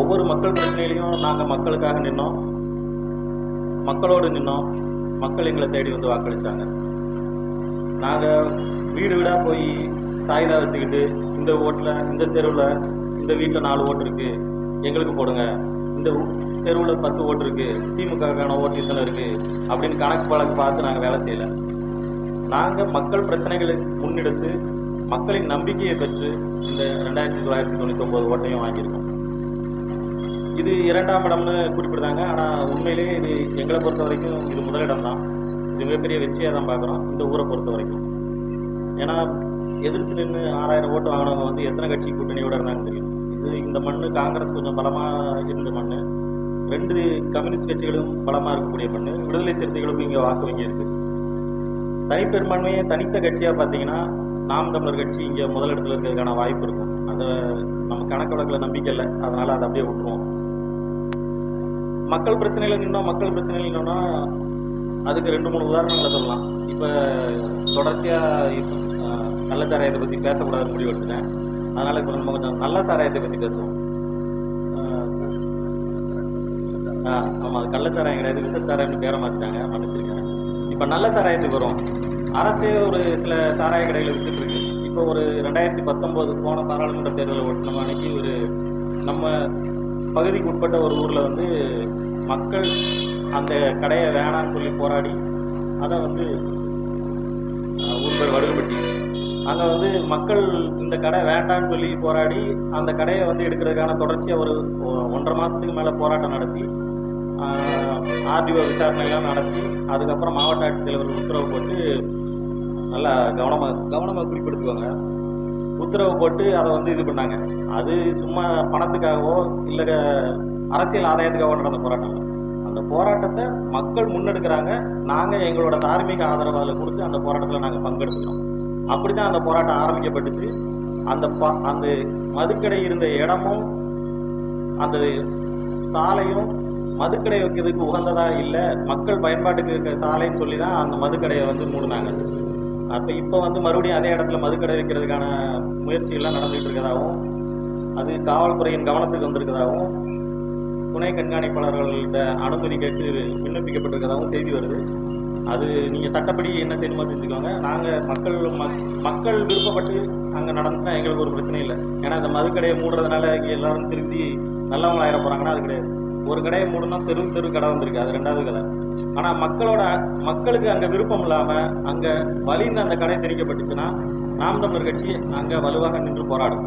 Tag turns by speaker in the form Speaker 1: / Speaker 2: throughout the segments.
Speaker 1: ஒவ்வொரு மக்கள் பிரச்சனையிலையும் நாங்கள் மக்களுக்காக நின்னோம். மக்களோடு நின்னோம். மக்கள் எங்களை தேடி வந்து வாக்களிச்சாங்க. நாங்கள் வீடு வீடாக போய் சாயுதா வச்சுக்கிட்டு இந்த ஓட்டில் இந்த தெருவில் இந்த வீட்டில் நாலு ஓட்டு இருக்குது எங்களுக்கு போடுங்க. இந்த தெருவில் பத்து ஓட்டு இருக்குது திமுகக்கான ஓட்டு இத்தனை இருக்குது அப்படின்னு கணக்கு பழக்கு பார்த்து நாங்கள் வேலை செய்யலை. நாங்கள் மக்கள் பிரச்சனைகளை முன்னெடுத்து மக்களின் நம்பிக்கையை பெற்று இந்த ரெண்டாயிரத்தி தொள்ளாயிரத்தி தொண்ணூற்றி ஒம்பது ஓட்டையும் வாங்கியிருக்கோம். இது இரண்டாம் இடம்னு குறிப்பிடுறாங்க. ஆனால் உண்மையிலேயே இது எங்களை பொறுத்த வரைக்கும் இது முதலிடம் தான் இது மிகப்பெரிய வெற்றியாக தான் பார்க்குறோம். இந்த ஊரை பொறுத்த வரைக்கும். ஏன்னா எதிர்த்து நின்று ஆறாயிரம் ஓட்டு வாங்கினவங்க வந்து எத்தனை கட்சி கூட்டணியோட இருந்தாங்கன்னு தெரியும். இது இந்த மண் காங்கிரஸ் கொஞ்சம் பலமாக இருந்த மண் ரெண்டு கம்யூனிஸ்ட் கட்சிகளும் பலமாக இருக்கக்கூடிய மண் விடுதலை சிறுத்தைகளுக்கும் இங்கே வாக்கு வங்கி இருக்குது தனிப்பெரும்பான்மையை தனித்த கட்சியாக பார்த்தீங்கன்னா நாம் தமிழர் கட்சி இங்கே முதலிடத்தில் இருக்கிறதுக்கான வாய்ப்பு இருக்கும். அதை நம்ம கணக்கு வழக்கில் நம்பிக்கை இல்லை. அதனால் அதை அப்படியே விட்டுருவோம். மக்கள் பிரச்சனையில் நின்னோம் மக்கள் பிரச்சனையில் நின்னோம்னா அதுக்கு ரெண்டு மூணு உதாரணங்களை சொல்லலாம். இப்போ தொடர்ச்சியாக இப்போ சாராயத்தை பற்றி பேசக்கூடாதுன்னு முடிவு எடுத்துட்டேன். அதனால் இப்போ நம்ம கொஞ்சம் நல்ல சாராயத்தை பற்றி பேசுவோம். ஆ ஆமாம் அது கள்ளச்சாராயம் கிடையாது விசச்சாராயம்னு பேரை மாற்றிட்டாங்க மன்னிச்சிருக்கேன் இப்போ நல்ல சாராயத்துக்கு வரும். அரசே ஒரு சில சாராய கடைகளை விட்டுட்டுருக்கு இப்போ ஒரு ரெண்டாயிரத்தி பத்தொம்போது போன பாராளுமன்ற தேர்தலை ஒட்டின அன்னைக்கு ஒரு நம்ம பகுதிக்கு உட்பட்ட ஒரு ஊரில் வந்து மக்கள் அந்த கடையை வேணாம்னு சொல்லி போராடி அதை வந்து அஹ், வடுகப்பட்டி பேர் அங்கே வந்து மக்கள் இந்த கடை வேண்டாம்னு சொல்லி போராடி அந்த கடையை வந்து எடுக்கிறதுக்கான தொடர்ச்சியாக ஒரு ஒன்றரை மாதத்துக்கு மேலே போராட்டம் நடத்தி ஆர்டிஓ விசாரணையெல்லாம் நடத்தி அதுக்கப்புறம் மாவட்ட ஆட்சித்தலைவர் உத்தரவு போட்டு நல்லா கவனமாக கவனமாக குறிப்பிடுத்துவாங்க உத்தரவு போட்டு அதை வந்து இது பண்ணாங்க. அது சும்மா பணத்துக்காகவோ இல்லை அரசியல் ஆதாயத்துக்காகவோ நடந்த போராட்டம் அந்த போராட்டத்தை மக்கள் முன்னெடுக்கிறாங்க. நாங்கள் எங்களோட தார்மீக ஆதரவு அதில் கொடுத்து அந்த போராட்டத்தில் நாங்கள் பங்கெடுத்துக்கிறோம். அப்படி தான் அந்த போராட்டம் ஆரம்பிக்கப்பட்டுச்சு. அந்த ப- அந்த மதுக்கடை இருந்த இடமும் அந்த சாலையும் மதுக்கடை வைக்கிறதுக்கு உகந்ததாக இல்லை மக்கள் பயன்பாட்டுக்கு இருக்க சாலைன்னு சொல்லி தான் அந்த மதுக்கடையை வந்து மூடினாங்க. அப்போ இப்போ வந்து மறுபடியும் அதே இடத்துல மதுக்கடை வைக்கிறதுக்கான முயற்சிகள்லாம் நடந்துகிட்டு இருக்கதாகவும் அது காவல்துறையின் கவனத்துக்கு வந்திருக்கதாகவும் துணை கண்காணிப்பாளர்கள்ட்ட அனுமதி கேட்டு விண்ணப்பிக்கப்பட்டிருக்கதாகவும் செய்தி வருது. அது நீங்கள் சட்டப்படி என்ன செய்யணுமோ செஞ்சுக்கோங்க. நாங்கள் மக்கள் மக்- மக்கள் விருப்பப்பட்டு அங்கே நடந்துச்சுன்னா எங்களுக்கு ஒரு பிரச்சனை இல்லை. ஏன்னா இந்த மதுக்கடையை மூடுறதுனால இங்கே எல்லாரும் திருந்தி நல்லவங்க ஆயிட போகிறாங்கன்னா அது கிடையாது. ஒரு கடையை மூடனா தெரு தெரு கடை வந்திருக்கு. அது ரெண்டாவது கடை ஆனா மக்களோட மக்களுக்கு அங்க விருப்பம் இல்லாம அங்க வலிந்து அந்த கடை திணிக்கப்பட்டுச்சுன்னா நாம் தமிழர் கட்சி அங்க வலுவாக நின்று போராடும்.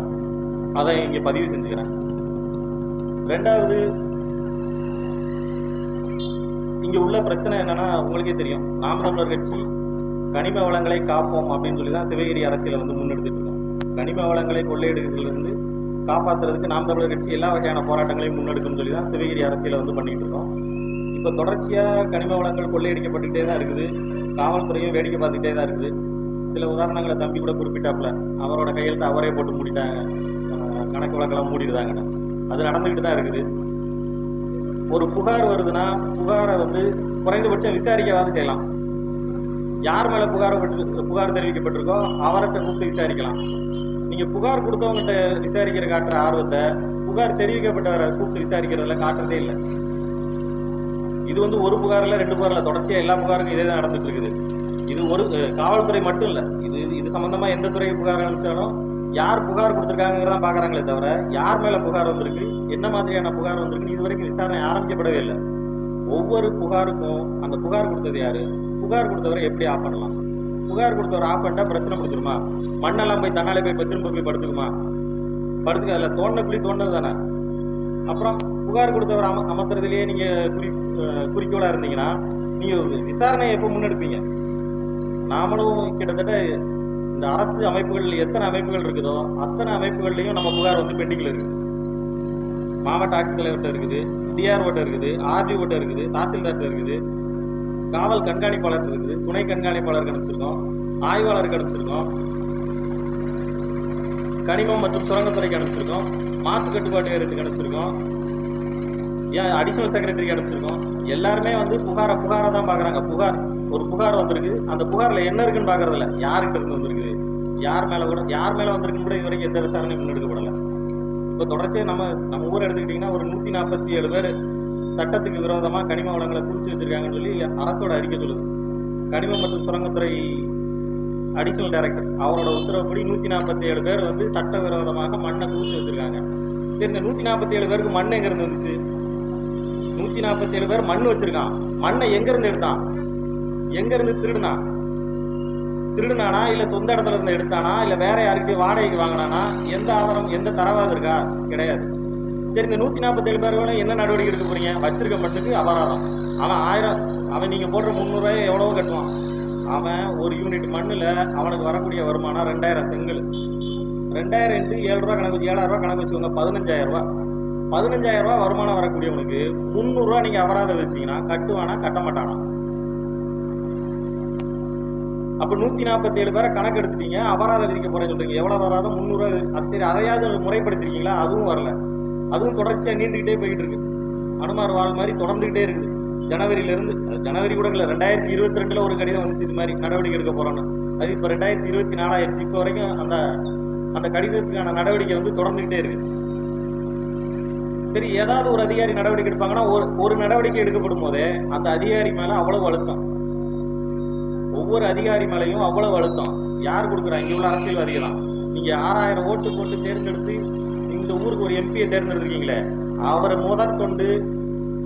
Speaker 1: அதை இங்க பதிவு செஞ்சுக்கிறேன். ரெண்டாவது இங்க உள்ள பிரச்சனை என்னன்னா உங்களுக்கே தெரியும். நாம் தமிழர் கட்சி கனிம வளங்களை காப்போம் அப்படின்னு சொல்லி தான் சிவகிரி அரசியலை வந்து முன்னெடுத்துட்டு இருக்கோம் கனிம வளங்களை கொள்ளையடிக்கிறதுல இருந்து காப்பாத்துறதுக்கு நாம் தமிழர் கட்சி எல்லா வகையான போராட்டங்களையும் முன்னெடுக்கும்னு சொல்லி தான் சிவகிரி அரசியலை வந்து பண்ணிட்டு இருக்கோம். இப்போ தொடர்ச்சியா கனிம வளங்கள் கொள்ளையடிக்கப்பட்டுக்கிட்டே தான் இருக்குது. காவல்துறையும் வேடிக்கை பார்த்துக்கிட்டே தான் இருக்குது. சில உதாரணங்களை தம்பி கூட குறிப்பிட்டாப்புல. அவரோட கையெழுத்து அவரே போட்டு மூடிட்டாங்க. கணக்கு வழக்கெல்லாம் மூடிடுதாங்கன்னு அது நடந்துக்கிட்டு தான் இருக்குது. ஒரு புகார் வருதுன்னா புகாரை வந்து குறைந்தபட்சம் விசாரிக்கவாது செய்யலாம். யார் மேல புகார் புகார் தெரிவிக்கப்பட்டிருக்கோ அவர்கிட்ட கூப்பிட்டு விசாரிக்கலாம். நீங்க புகார் கொடுத்தவங்ககிட்ட விசாரிக்கிற காட்டுற ஆர்வத்தை புகார் தெரிவிக்கப்பட்டவரை கூப்பிட்டு விசாரிக்கிறதுல காட்டுறதே இல்லை. இது வந்து ஒரு புகார்ல ரெண்டு புகார்ல தொடர்ச்சியா எல்லா புகாருக்கும் இதே தான் நடந்துட்டு இருக்குது. இது ஒரு காவல்துறை மட்டும் இல்ல. இது இது சம்பந்தமா எந்த துறை புகார் அனுப்பிச்சாலும் யார் புகார் கொடுத்துருக்காங்கிறதான் பாக்குறாங்களே தவிர யார் மேல புகார் வந்திருக்கு என்ன மாதிரியான புகார் வந்திருக்கு இது வரைக்கும் விசாரணை ஆரம்பிக்கப்படவே இல்லை. ஒவ்வொரு புகாருக்கும் அந்த புகார் கொடுத்தது யாரு? புகார் கொடுத்தவரை எப்படி ஆஃப் பண்ணலாம்? புகார் கொடுத்தவர் ஆஃப் பண்ணிட்டா பிரச்சனை முடிஞ்சிருமா? மண்ணெல்லாம் போய் தன்னாலே போய் இப்ப திரும்ப போய் படுத்துக்குமா? படுத்துக்க அதில் தோண்ட குழி தோண்டது தானே அப்புறம் புகார் கொடுத்தவர் அம அமர்த்துறதுலயே நீங்கள் குறி குறிக்கோளாக இருந்தீங்கன்னா நீங்கள் விசாரணையை எப்போ முன்னெடுப்பீங்க? நாமளும் கிட்டத்தட்ட இந்த அரசு அமைப்புகள் எத்தனை அமைப்புகள் இருக்குதோ அத்தனை அமைப்புகள்லையும் நம்ம புகார் வந்து பெண்டிங்கில் இருக்குது மாவட்ட ஆட்சித்தலைவர்கிட்ட இருக்குது டிஆர்ஓட்ட இருக்குது ஆர்டிஓட்ட இருக்குது தாசில்தார்கிட்ட இருக்குது காவல் கண்காணிப்பாளர் இருக்குது துணை கண்காணிப்பாளருக்கு அனுப்பிச்சிருக்கோம் ஆய்வாளருக்கு அனுப்பிச்சிருக்கோம் கனிமம் மற்றும் சுரங்கத்துறைக்கு அனுப்பிச்சிருக்கோம் மாசு கட்டுப்பாட்டு ஏறத்துக்கு அனுப்பிச்சிருக்கோம் ஏன் அடிஷனல் செக்ரட்டரி அனுப்பிச்சிருக்கோம். எல்லாருமே வந்து புகாரை புகாரை தான் பார்க்குறாங்க. புகார் ஒரு புகார் வந்திருக்கு. அந்த புகாரில் என்ன இருக்குன்னு பார்க்கறது இல்ல யார்கிட்ட இருந்து வந்திருக்கு? யார் மேலே கூட யார் மேலே வந்திருக்குன்னு கூட இது வரைக்கும் எந்த விசாரணையும் முன்னெடுக்கப்படலை. இப்போ தொடர்ச்சியாக நம்ம நம்ம ஊரை எடுத்துக்கிட்டிங்கன்னா ஒரு நூற்றி நாற்பத்தி ஏழு பேர் சட்டத்துக்கு விரோதமாக கனிம வளங்களை குறித்து வச்சிருக்காங்கன்னு சொல்லி அரசோட அறிக்கை சொல்லுது. கனிம மற்றும் சுரங்கத்துறை அடிஷனல் டைரக்டர் அவரோட உத்தரவுப்படி நூற்றி நாற்பத்தி ஏழு பேர் வந்து சட்டவிரோதமாக மண்ணை குவிச்சு வச்சுருக்காங்க. சரி இந்த நூற்றி நாற்பத்தி ஏழு பேருக்கு மண் எங்கேருந்து வந்துச்சு? நூற்றி நாற்பத்தி ஏழு பேர் மண் வச்சிருக்கான். மண்ணை எங்க இருந்து எடுத்தான்? எங்க இருந்து திருடுனான் திருடுனானா? இல்ல சொந்த இடத்துல இருந்து எடுத்தானா? இல்ல வேற யாருக்கிட்டையும் வாடகைக்கு வாங்கினானா? எந்த ஆதாரம் எந்த தரவாக இருக்கா? கிடையாது. சரி இந்த நூத்தி நாற்பத்தி ஏழு பேர் என்ன நடவடிக்கை எடுக்க போறீங்க? வச்சிருக்க மண்ணுக்கு அபராதம். அவன் ஆயிரம் அவன் நீங்க போடுற முந்நூறுவாயை எவ்வளவோ கட்டுவான். அவன் ஒரு யூனிட் மண்ணுல அவனுக்கு வரக்கூடிய வருமானம் ரெண்டாயிரம் செங்கல். ரெண்டாயிரம் இன்ட்டு ஏழு ரூபா கணக்கு வச்சு ஏழாயிரம் ரூபா கணக்கு வச்சுக்கோங்க பதினஞ்சாயிரம் ரூபா. பதினஞ்சாயிரம் ரூபா வருமானம் வரக்கூடியவனுக்கு முந்நூறுரூவா நீங்க அபராதம் வச்சீங்கன்னா கட்டுவானா கட்ட மாட்டானா அப்ப நூத்தி நாற்பத்தி ஏழு பேரை கணக்கு எடுத்துட்டீங்க அபராதம் விதிக்க போறேன்னு சொல்றீங்க. எவ்வளவு அபராதம்? முந்நூறுவா அது சரி அதையாவது முறைப்படுத்திருக்கீங்களா அதுவும் வரல. அதுவும் தொடர்ச்சியா நீண்டுகிட்டே போயிட்டு இருக்கு. அனுமார் வாழ் மாதிரி தொடர்ந்துகிட்டே இருக்குது. ஜனவரியில இருந்து ஜனவரி கூட இல்லை ரெண்டாயிரத்தி இருபத்தி ரெண்டுல ஒரு கடிதம் வந்துச்சு இது மாதிரி நடவடிக்கை எடுக்க போறோம்னு. அது இப்ப ரெண்டாயிரத்தி இருபத்தி நாலாயிரச்சு இப்போ வரைக்கும் அந்த அந்த கடிதத்துக்கான நடவடிக்கை வந்து தொடர்ந்துகிட்டே இருக்கு. சரி ஏதாவது ஒரு அதிகாரி நடவடிக்கை எடுப்பாங்கன்னா ஒரு ஒரு நடவடிக்கை எடுக்கப்படும் போதே அந்த அதிகாரி மேல அவ்வளவு அழுத்தம். ஒவ்வொரு அதிகாரி மேலையும் அவ்வளவு அழுத்தம். யார் கொடுக்குறா? இங்க உள்ள அரசியல்வாதிகள் தான் நீங்க ஆறாயிரம் ஓட்டு போட்டு தேர்ந்தெடுத்து இந்த ஊருக்கு ஒரு எம்பியை தேர்ந்தெடுத்துருக்கீங்களே அவரை முதற்கொண்டு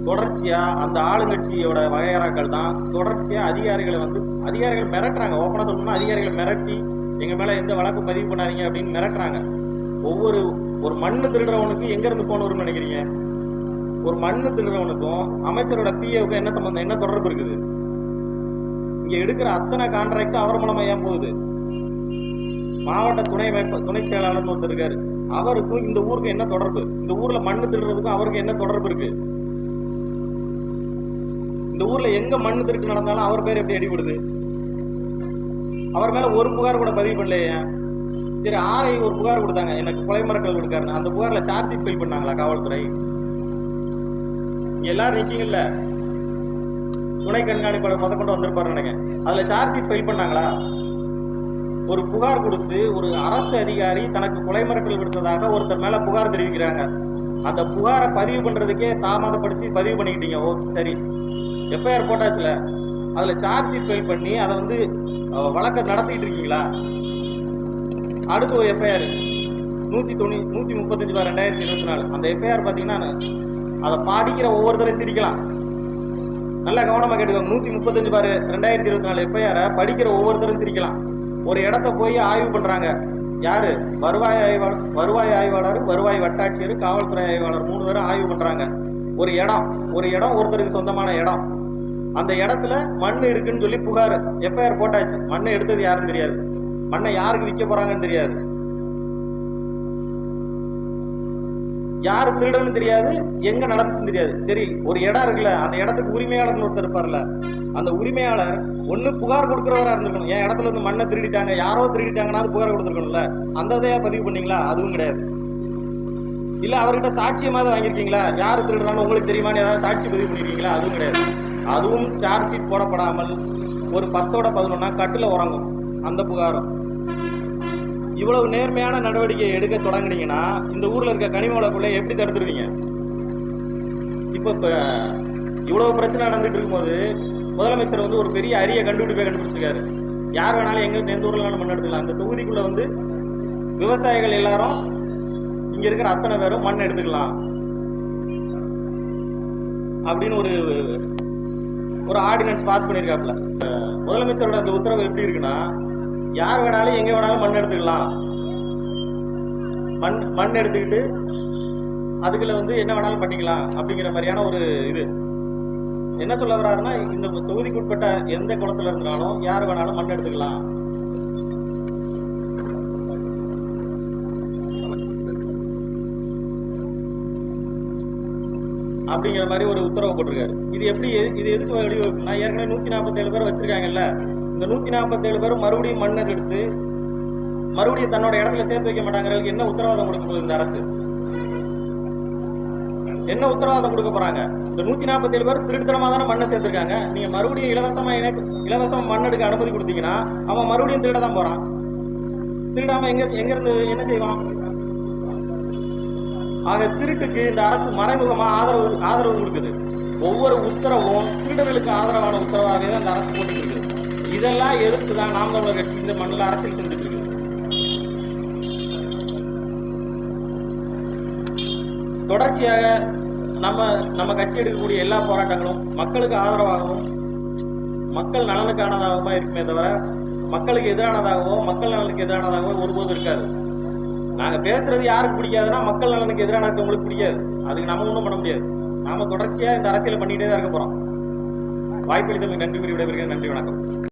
Speaker 1: தொடர்ச்சியா அந்த ஆளுங்கட்சியோட வகையறாக்கள் தான் தொடர்ச்சியா அதிகாரிகளை வந்து அதிகாரிகள் மிரட்டுறாங்க. ஓப்பனா சொல்லணும்னா அதிகாரிகளை மிரட்டி எங்க மேல எந்த வழக்கு பதிவு பண்ணாதீங்க அப்படின்னு மிரட்டுறாங்க. ஒவ்வொரு ஒரு மண்ணு திருடுறவனுக்கு எங்க இருந்து போன் வரும்னு நினைக்கிறீங்க? ஒரு மண்ணு திருடுறவனுக்கும் அமைச்சரோட பிஏவுக்கும் என்ன சம்பந்தம் என்ன தொடர்பு இருக்குது? இங்க எடுக்கிற அத்தனை கான்ட்ராக்டும் அவர் மூலமா ஏன் போகுது? மாவட்ட துணை வேப்ப துணை செயலாளர்னு ஒருத்தர் இருக்காரு. அவருக்கும் இந்த ஊருக்கு என்ன தொடர்பு? இந்த ஊர்ல மண்ணு திருடுறதுக்கும் அவருக்கு என்ன தொடர்பு இருக்கு? இந்த ஊர்ல எங்க மண்ணு திருட்டு நடந்தாலும் அவர் பேர் எப்படி அடிபடுது? அவர் மேல ஒரு புகார் கூட பதிவு பண்ணலையே சரி ஆர்ஐ ஒரு புகார் கொடுத்தாங்க. எனக்கு கொலை மிரட்டல் கொடுக்காருன்னு. அந்த புகாரில் சார்ஜ் ஷீட் ஃபைல் பண்ணாங்களா காவல்துறை? எல்லாரும் நிற்கீங்கல்ல துணை கண்காணிப்பாளர் முத கொண்டு வந்திருப்பாரு நினைக்கிறேன். அதில் சார்ஜ் ஷீட் ஃபைல் பண்ணாங்களா? ஒரு புகார் கொடுத்து ஒரு அரசு அதிகாரி தனக்கு கொலை மிரட்டல் விடுத்ததாக ஒருத்தர் மேலே புகார் தெரிவிக்கிறாங்க. அந்த புகாரை பதிவு பண்ணுறதுக்கே தாமதப்படுத்தி பதிவு பண்ணிக்கிட்டீங்க. ஓ சரி. எஃப்ஐஆர் போட்டாச்சுல. அதில் சார்ஜ் ஷீட் ஃபைல் பண்ணி அதை வந்து வழக்கை நடத்திக்கிட்டு இருக்கீங்களா? அடுத்து ஒரு எஃப்ஐஆர் நூத்தி தொண்ணூ நூத்தி முப்பத்தஞ்சு பார் ரெண்டாயிரத்தி இருபத்தி நாலு அந்த எஃப்ஐஆர் பாத்தீங்கன்னா அதை படிக்கிற ஒவ்வொருத்தரையும் சிரிக்கலாம். நல்லா கவனமா கேட்டுக்கோங்க. நூத்தி முப்பத்தஞ்சு பாரு ரெண்டாயிரத்தி இருபத்தி நாலு எஃப்ஐஆரை படிக்கிற ஒவ்வொருத்தரும் சிரிக்கலாம். ஒரு இடத்த போய் ஆய்வு பண்றாங்க. யாரு? வருவாய் ஆய்வாளர் வருவாய் ஆய்வாளர் வருவாய் வட்டாட்சியர் காவல்துறை ஆய்வாளர் மூணு பேரும் ஆய்வு பண்றாங்க. ஒரு இடம் ஒரு இடம் ஒருத்தருக்கு சொந்தமான இடம். அந்த இடத்துல மண் இருக்குன்னு சொல்லி புகார். எஃப்ஐஆர் போட்டாச்சு. மண்ணை எடுத்தது யாருன்னு தெரியாது. மண்ணை யாருக்கு விற்க போறாங்கன்னு தெரியாது. யார் திருடன்னு தெரியாது எங்க நடந்துச்சுன்னு தெரியாது. சரி ஒரு இடம் இருக்குல்ல அந்த இடத்துக்கு உரிமையாளர்னு ஒருத்தர் இருப்பார்ல அந்த உரிமையாளர் ஒன்னு புகார் கொடுக்குறவரா இருந்திருக்கணும். என் இடத்துல இருந்து மண்ணை திருடிட்டாங்க யாரோ திருடிட்டாங்கன்னா புகார் கொடுத்துருக்கணும்ல. அந்த இதையா பதிவு பண்ணீங்களா? அதுவும் கிடையாது. இல்ல அவர்கிட்ட சாட்சியமாவது வாங்கியிருக்கீங்களா? யார் திருடுறான்னு உங்களுக்கு தெரியுமான்னு ஏதாவது சாட்சி பதிவு பண்ணிருக்கீங்களா? அதுவும் கிடையாது. அதுவும் சார்ஜ் ஷீட் போடப்படாமல் ஒரு பத்தோட பதினொன்னா கட்டுல உறங்கும். அந்த புகாரம். இவ்வளவு நேர்மையான நடவடிக்கை எடுக்க தொடங்குனீங்கன்னா இந்த ஊர்ல இருக்க கனிமவளக்குள்ள எப்படி தடுத்துருவீங்க? இப்போ இப்போ இவ்வளவு பிரச்சனை நடந்துட்டு இருக்கும்போது முதலமைச்சர் வந்து ஒரு பெரிய அரிய கண்டுபிடிப்பை கண்டுபிடிச்சிருக்காரு. யார் வேணாலும் எங்க எந்த ஊர்ல வேணாலும் மண் எடுத்துக்கலாம். அந்த தொகுதிக்குள்ள வந்து விவசாயிகள் எல்லாரும் இங்க இருக்கிற அத்தனை பேரும் மண் எடுத்துக்கலாம். அப்படின்னு ஒரு ஒரு ஆர்டினன்ஸ் பாஸ் பண்ணியிருக்காப்புல முதலமைச்சரோட அந்த உத்தரவு எப்படி இருக்குன்னா யார் வேணாலும் எங்கே வேணாலும் மண் எடுத்துக்கலாம். மண் மண் எடுத்துக்கிட்டு அதுக்குள்ள வந்து என்ன வேணாலும் பண்ணிக்கலாம் அப்படிங்கிற மாதிரியான ஒரு இது. என்ன சொல்ல வர்றாருன்னா இந்த தொகுதிக்குட்பட்ட எந்த குளத்துல இருந்தாலும் யார் வேணாலும் மண் எடுத்துக்கலாம். அப்படிங்கிற மாதிரி ஒரு உத்தரவு போட்டிருக்காரு. இது எப்படி இது எதுக்கு வழிவகுக்குன்னா ஏற்கனவே நூத்தி நாற்பத்தேழு பேர் வச்சிருக்காங்கல்ல. இந்த நூத்தி நாற்பத்தேழு பேரும் மறுபடியும் மண்ணை எடுத்து மறுபடியும் தன்னோட இடத்துல சேர்த்து வைக்க மாட்டாங்கிறதுக்கு என்ன உத்தரவாதம் கொடுக்க போகுது இந்த அரசு? என்ன உத்தரவாதம் கொடுக்க போறாங்க? இந்த நூத்தி நாற்பத்தேழு பேர் திருட்டுத்தனமா தானே மண்ணை சேர்த்திருக்காங்க. நீங்க மறுபடியும் இலவசமா இணைப்பு இலவசமா மண் எடுக்க அனுமதி கொடுத்தீங்கன்னா அவன் மறுபடியும் திருட தான் போறான். திருடாம எங்க எங்க இருந்து என்ன செய்வான்? ஆக திருட்டுக்கு இந்த அரசு மறைமுகமா ஆதரவு ஆதரவு கொடுக்குது. ஒவ்வொரு உத்தரவும் திருடர்களுக்கு ஆதரவான உத்தரவாகவே தான் இந்த அரசு போட்டுட்டு இருக்குது இதெல்லாம் எதிர்த்து தான் நாம் தமிழர் கட்சி இந்த மண்ணில் அரசியல் செஞ்சுட்டு இருக்குது தொடர்ச்சியாக நம்ம நம்ம கட்சி எடுக்கக்கூடிய எல்லா போராட்டங்களும் மக்களுக்கு ஆதரவாகவும் மக்கள் நலனுக்கானதாகவும் இருக்குமே தவிர மக்களுக்கு எதிரானதாகவோ மக்கள் நலனுக்கு எதிரானதாகவோ ஒருபோதும் இருக்காது. நாங்க பேசுறது யாருக்கு பிடிக்காதுன்னா மக்கள் நலனுக்கு எதிரான இருக்கவங்களுக்கு பிடிக்காது. அதுக்கு நம்ம ஒன்றும் பண்ண முடியாது. நாம தொடர்ச்சியா இந்த அரசியல் பண்ணிட்டே தான் இருக்க போறோம். வாய்ப்பளித்தமைக்கு நன்றி கூறி விடைபெறுகிறேன். நன்றி வணக்கம்.